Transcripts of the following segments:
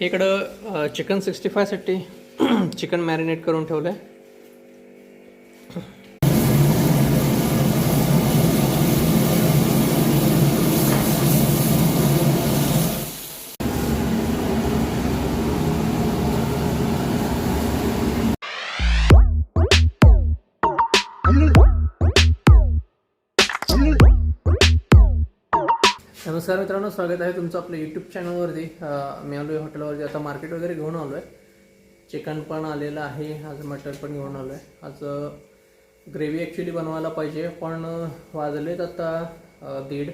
हे इकडं chicken sixty फायसाठी chicken marinate करून ठेवलं आहे नमस्कार मित्रांनो स्वागत आहे तुमचं आपलं यूट्यूब चॅनलवरती मी आलो आहे हॉटेलवरती आता मार्केट वगैरे घेऊन आलो आहे चिकन पण आलेलं आहे. आज मटन पण घेऊन आलो आहे आज ग्रेव्ही ॲक्च्युली बनवायला पाहिजे. पण वाजलेत आता दीड.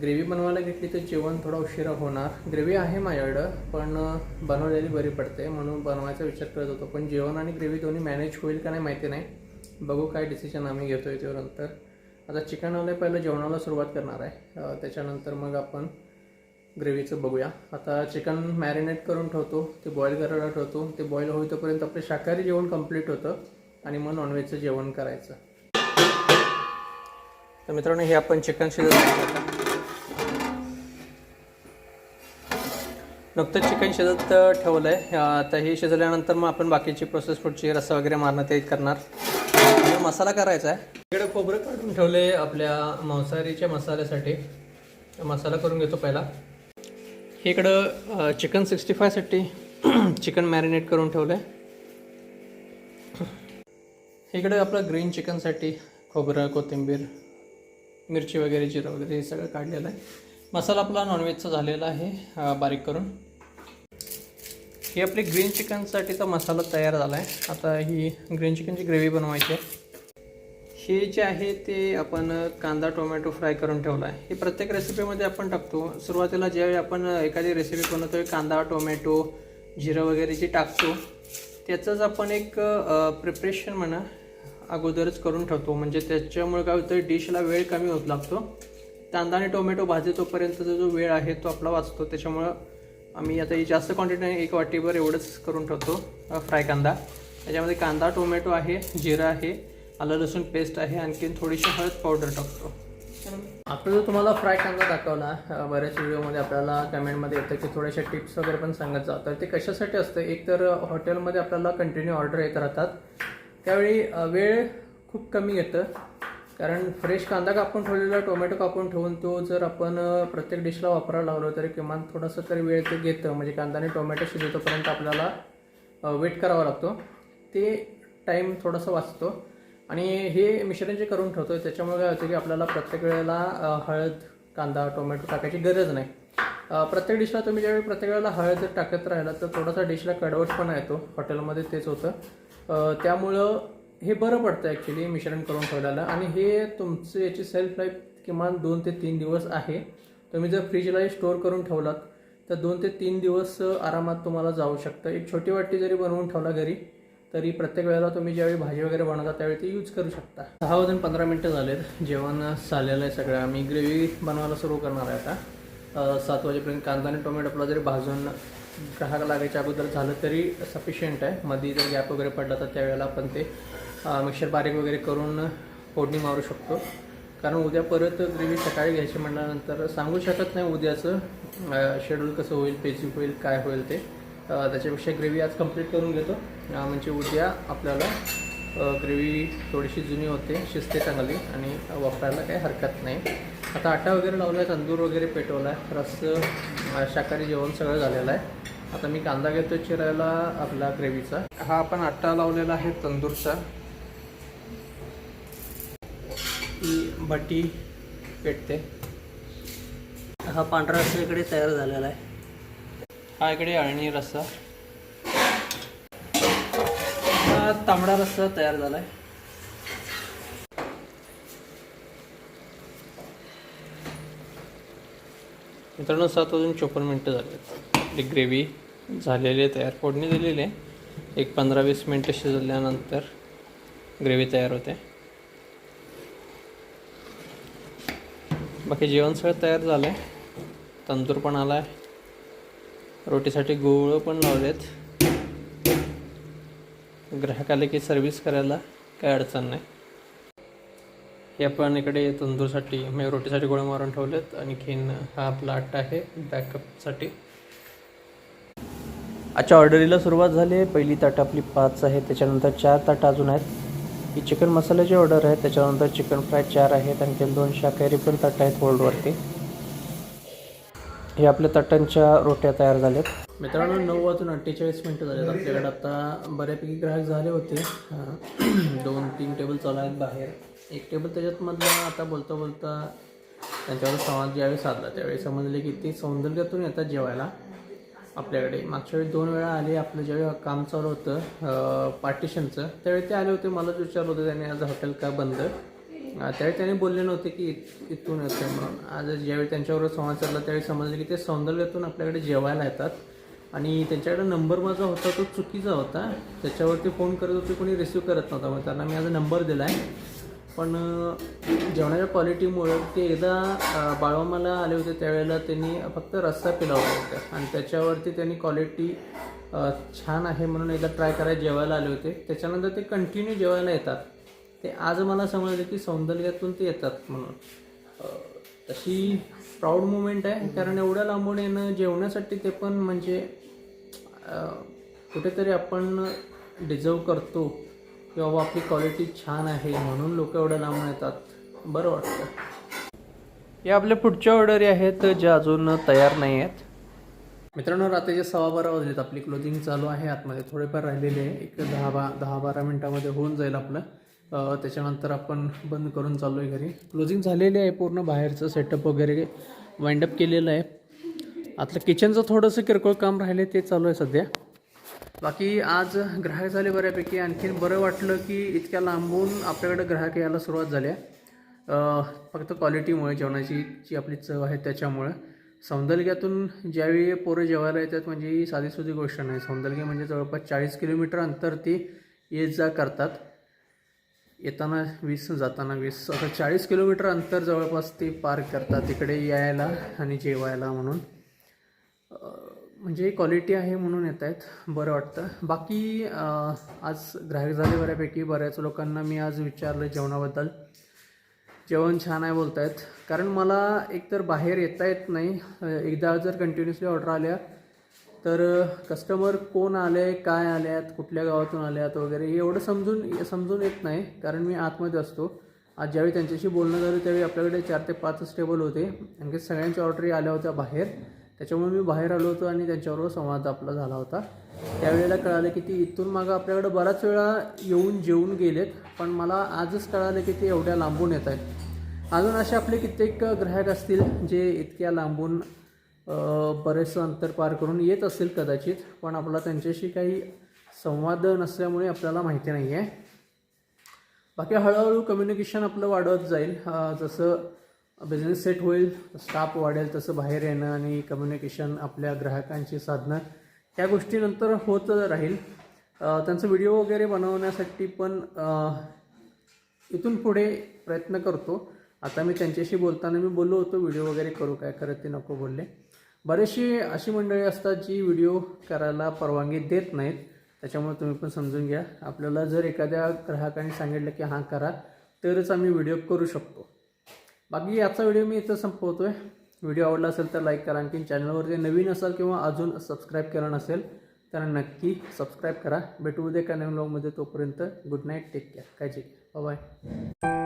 ग्रेव्ही बनवायला घेतली तर जेवण थोडा उशिरा होणार. ग्रेव्ही आहे माझ्याकडं पण बनवलेली बरी पडते. म्हणून बनवायचा विचार करत होतो. पण जेवण आणि ग्रेव्ही दोन्ही मॅनेज होईल का नाही माहिती नाही. बघू काय डिसिजन आम्ही घेतो आहे त्यानंतर आता चिकन पहिलं जेवणाला सुरुवात करणार आहे. त्याच्यानंतर मग आपण ग्रेव्हीचं बघूया. आता चिकन मॅरिनेट करून ठेवतो ते बॉईल करायला ठेवतो. ते बॉईल होईतोपर्यंत आपलं शाकाहारी जेवण कंप्लीट होतं आणि मग नॉनव्हेजचं जेवण करायचं. तर मित्रांनो हे आपण चिकन शिजत घातलं नुकतंच चिकन शिजत ठेवलं आहे आता हे शिजल्यानंतर मग आपण बाकीची प्रोसेस पुढची रस्सा वगैरे मारणं ते करणार. मसाला करायचा आहे. इकडे खोबरं काढून ठेवले आपल्या मांसाहारीच्या मसाल्यासाठी. मसाला करून घेतो पहिला. इकडं चिकन सिक्स्टी फायसाठी चिकन मॅरिनेट करून ठेवलं आहे इकडं आपलं ग्रीन चिकनसाठी खोबरं कोथिंबीर मिरची वगैरे जिरं वगैरे हे सगळं काढलेलं आहे. मसाला आपला नॉनव्हेजचा झालेला आहे बारीक करून. ही आपली ग्रीन चिकनसाठीचा मसाला तयार झाला आहे आता ही ग्रीन चिकनची ग्रेव्ही बनवायची आहे. हे जे आहे ते आपण कांदा टोमॅटो फ्राय करून ठेवला आहे. हे प्रत्येक रेसिपीमध्ये आपण टाकतो. सुरुवातीला ज्यावेळी आपण एखादी रेसिपी बनवतो कांदा टोमॅटो जिरं वगैरे जे टाकतो त्याचंच आपण एक प्रिपरेशन म्हणा अगोदरच करून ठेवतो. म्हणजे त्याच्यामुळे काय होतं डिशला वेळ कमी होत लागतो. कांदा आणि टोमॅटो भाजतोपर्यंतचा जो वेळ आहे तो आपला वाचतो. त्याच्यामुळं आम्ही आता ही जास्त क्वांटिटी एक वाटीभर एवढंच करून ठेवतो फ्राय कांदा. त्याच्यामध्ये कांदा टोमॅटो आहे जिरं आहे आलं लसूण पेस्ट आहे आणखीन थोडीशी हळद पावडर टाकतो. आता जर तुम्हाला फ्राय कांदा दाखवला बऱ्याच व्हिडिओमध्ये आपल्याला कमेंटमध्ये येतं की थोड्याशा टिप्स वगैरे पण सांगत जातात तर ते कशासाठी असतं? एक तर हॉटेलमध्ये आपल्याला कंटिन्यू ऑर्डर येत राहतात. त्यावेळी वेळ खूप कमी येतं. कारण फ्रेश कांदा कापून ठेवलेला टोमॅटो कापून ठेवून तो जर आपण प्रत्येक डिशला वापरायला लावलो तरी किमान थोडासा तरी वेळ ते घेतं. म्हणजे कांदा आणि टोमॅटो शिजवतोपर्यंत आपल्याला वेट करावा लागतो. ते टाईम थोडासा वाचतो. आणि हे मिश्रण जे करून ठेवतो त्याच्यामुळे काय होतं की आपल्याला प्रत्येक वेळेला हळद कांदा टोमॅटो टाकायची गरज नाही. प्रत्येक डिशला तुम्ही ज्यावेळी प्रत्येक वेळेला हळद टाकत राहिला तर थोडासा डिशला कडवटपणा येतो. हॉटेलमध्ये तेच होतं. त्यामुळं हे बरं पडतं ॲक्च्युली मिश्रण करून ठेवलेलं आणि हे तुमचं याची सेल्फ लाईफ किमान दोन ते तीन दिवस आहे. तुम्ही जर फ्रीजला स्टोअर करून ठेवलात तर दोन ते तीन दिवस आरामात तुम्हाला जाऊ शकतं. एक छोटी वाटी जरी बनवून ठेवला घरी तरी प्रत्येक वेळेला तुम्ही ज्यावेळी भाजी वगैरे बनवता त्यावेळी ती यूज करू शकता. दहा वाजून पंधरा मिनटं झालेत. जेवण झालेलं आहे सगळं. आम्ही ग्रेव्ही बनवायला सुरू करणार आहे आता. सात वाजेपर्यंत कांदा आणि टोमॅटो आपला जरी भाजून ग्राहक लागायच्या अगोदर झालं तरी सफिशियंट आहे. मध्ये जर गॅप वगैरे पडला तर त्यावेळेला आपण ते मिक्सर बारीक वगैरे करून फोडणी मारू शकतो. कारण उद्या परत ग्रेव्ही सकाळी घ्यायची म्हटल्यानंतर सांगू शकत नाही उद्याचं शेड्यूल कसं होईल पेची होईल काय होईल ते. त्याच्यापेक्षा ग्रेव्ही आज कंप्लीट करून घेतो. म्हणजे उद्या आपल्याला ग्रेव्ही थोडीशी जुनी होते शिजते चांगली आणि वापरायला काही हरकत नाही. आता आटा वगैरे लावला आहे तंदूर वगैरे पेटवला आहे रस शाकाहारी जेवण सगळं झालेलं आहे. आता मी कांदा घेतो चिरायला आपला ग्रेव्हीचा. हा आपण आटा लावलेला आहे तंदूरचा. ही भट्टी पेटते. हा पांढरा रस्सा इकडे तयार झालेला आहे. हा इकडे अळणी रस्सा. हा तांबडा रस्सा तयार झाला आहे मित्रांनो सात वाजून चोपन्न मिनटं झाली एक ग्रेव्ही झालेली आहे तयार फोडणी दिलेली आहे. एक पंधरा वीस मिनटं शिजल्यानंतर ग्रेव्ही तयार होते. बाकी जेवण सगळं तयार झालं आहे तंदूर पण आला आहे रोटीसाठी गोळं पण लावलेत. ग्राहक आले की सर्व्हिस करायला काही अडचण नाही. हे आपण इकडे तंदूरसाठी म्हणजे रोटीसाठी गोळे मारून ठेवलेत. आणखीन हा आपला आट्टा आहे बॅकअपसाठी आजच्या ऑर्डरीला सुरुवात झाली आहे. पहिली ताट आपली पाच आहे त्याच्यानंतर चार ताटं अजून आहेत. ही चिकन मसाल्याची ऑर्डर आहे त्याच्यानंतर चिकन फ्राय चार आहेत. आणखी दोन शाकाहारी पण ताटं आहेत होल्डवरती हे आपल्या तटांच्या रोट्या तयार झाल्यात. मित्रांनो नऊ वाजून अठ्ठेचाळीस मिनटं झालेत. आपल्याकडे आता बऱ्यापैकी ग्राहक झाले होते. दोन तीन टेबल चालू आहेत बाहेर. एक टेबल त्याच्यात मधला आता बोलता बोलता त्यांच्यावर संवाद ज्यावेळी साधला त्यावेळी समजले की ते सौंदर्यातून येतात जेवायला. आपल्याकडे मागच्या वेळी दोन वेळा आले आपलं ज्यावेळी काम चालू होतं पार्टिशनचं त्यावेळी ते आले होते. मलाच विचारलं होतं त्यांनी आज हॉटेल का बंद? त्यावेळी त्यांनी बोलले नव्हते की इथून येते म्हणून. आज ज्यावेळी त्यांच्यावर संवाद चालला त्यावेळी समजले की ते सौंदर्यातून आपल्याकडे जेवायला येतात. आणि त्यांच्याकडे नंबर माझा होता तो चुकीचा होता. त्याच्यावरती फोन करत होते कोणी रिसिव्ह करत नव्हता. मग त्यांना मी आज नंबर दिला आहे पण जेवणाच्या क्वालिटीमुळे ते एकदा बाळवामाला आले होते त्यावेळेला त्यांनी फक्त रस्सा पिलावला होता आणि त्याच्यावरती त्यांनी क्वालिटी छान आहे म्हणून एकदा ट्राय करायला जेवायला आले होते. त्याच्यानंतर ते कंटिन्यू जेवायला येतात. ते आज मला समजलं की सौंदर्यातून ते येतात म्हणून. तशी प्राऊड मुमेंट आहे कारण एवढ्या लांबून येणं जेवण्यासाठी ते पण म्हणजे कुठेतरी आपण डिझर्व करतो की बाबा आपली क्वालिटी छान आहे म्हणून लोक एवढ्या लांबून येतात. बरं वाटतं. या आपल्या पुढच्या ऑर्डरी आहेत ज्या अजून तयार नाही आहेत. मित्रांनो रात्रीचे सव्वा बारा वाजलेत. आपली क्लोजिंग चालू आहे. आतमध्ये थोडेफार राहिलेले आहे. एक दहा बा दहा बारा मिनटामध्ये होऊन जाईल आपलं. त्याच्यानंतर आपण बंद करून चाललो आहे घरी. क्लोजिंग झालेली आहे पूर्ण बाहेरचं सेटअप वगैरे वाइंडअप केलेलं आहे. आतलं किचनचं थोडंसं किरकोळ काम राहिले ते चालू आहे सध्या. बाकी आज ग्राहक झाले बऱ्यापैकी. आणखीन बरं वाटलं की इतक्या लांबून आपल्याकडे ग्राहक यायला सुरुवात झाल्या आहे. फक्त क्वालिटीमुळे जेवणाची जी आपली चव आहे त्याच्यामुळं. सौंदर्यातून ज्यावेळी पोरं जेवायला येतात म्हणजे ही साधीसुधी गोष्ट नाही. सौंदर्य म्हणजे जवळपास चाळीस किलोमीटर अंतर ती ये जा करतात. येताना वीस जाताना वीस. असं चाळीस किलोमीटर अंतर जवळपास ते पार करतात. तिकडे यायला आणि जेवायला म्हणून. म्हणजे क्वालिटी आहे म्हणून येत आहेत. बरं वाटतं. बाकी आज ग्राहक झाले बऱ्यापैकी. बऱ्याच लोकांना मी आज विचारलं जेवणाबद्दल. जेवण छान आहे बोलत आहेत कारण मला एकतर बाहेर येता येत नाही. एकदा जर कंटिन्युअसली ऑर्डर आल्या तर कस्टमर कोण आले काय आल्यात कुठल्या गावातून आल्यात वगैरे हे एवढं समजून समजून येत नाही कारण मी आतमध्ये असतो. आज ज्यावेळी त्यांच्याशी बोलणं झालं त्यावेळी आपल्याकडे चार ते पाचच टेबल होते. आणखी सगळ्यांच्या ऑर्डरी आल्या होत्या बाहेर. त्याच्यामुळे मी बाहेर आलो होतो आणि त्यांच्याबरोबर संवाद आपला झाला होता. त्यावेळेला कळालं की ती इथून मागं आपल्याकडे बराच वेळा येऊन जेवून गेलेत. पण मला आजच कळालं की ते एवढ्या लांबून येत आहेत अजून असे आपले कित्येक ग्राहक असतील जे इतक्या लांबून बरेचसं अंतर पार करून येत असेल कदाचित पण आपला त्यांच्याशी काही संवाद नसल्यामुळे आपल्याला माहिती नाही आहे बाकी हळूहळू कम्युनिकेशन आपलं वाढवत जाईल. जसं बिझनेस सेट होईल स्टाफ वाढेल तसं बाहेर येणं आणि कम्युनिकेशन आपल्या ग्राहकांशी साधणं त्या गोष्टीनंतर होत राहील. त्यांचं व्हिडिओ वगैरे बनवण्यासाठी पण इथून पुढे प्रयत्न करतो. आता मी त्यांच्याशी बोलताना मी बोललो होतो व्हिडिओ वगैरे करू काय? करत ते नको बोलले. बरेचशी अशी मंडळी असतात जी व्हिडिओ करायला परवानगी देत नाहीत. त्याच्यामुळे तुम्ही पण समजून घ्या. आपल्याला जर एखाद्या ग्राहकाने सांगितलं की हां करा तरच आम्ही व्हिडिओ करू शकतो. बाकी याचा व्हिडिओ मी इथं संपवतो आहे व्हिडिओ आवडला असेल तर लाईक करा. आणखी चॅनलवरती नवीन असाल किंवा अजून सबस्क्राईब केलं नसेल तर नक्की सबस्क्राईब करा. भेटू उद्या का नवीन ब्लॉगमध्ये तोपर्यंत गुड नाईट टेक केअर काळजी घ्या बाय